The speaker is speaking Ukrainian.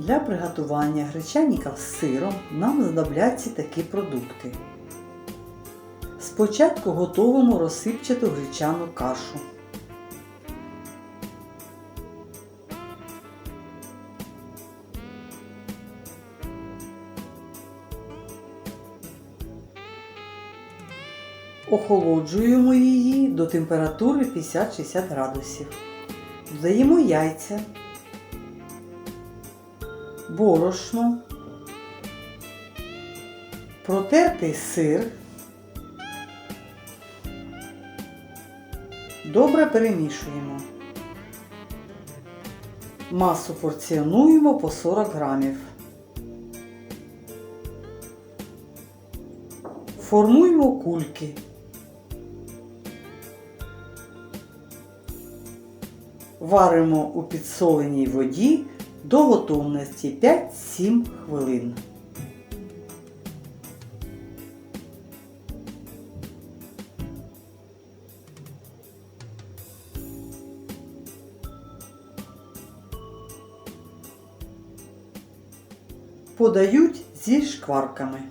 Для приготування гречаніка з сиром нам знадобляться такі продукти. Спочатку готуємо розсипчату гречану кашу. Охолоджуємо її до температури 50-60 градусів. Додаємо яйця, борошно, протертий сир. Добре перемішуємо. Масу порціонуємо по 40 грамів. Формуємо кульки. Варимо у підсоленій воді до готовності 5-7 хвилин. Подають зі шкварками.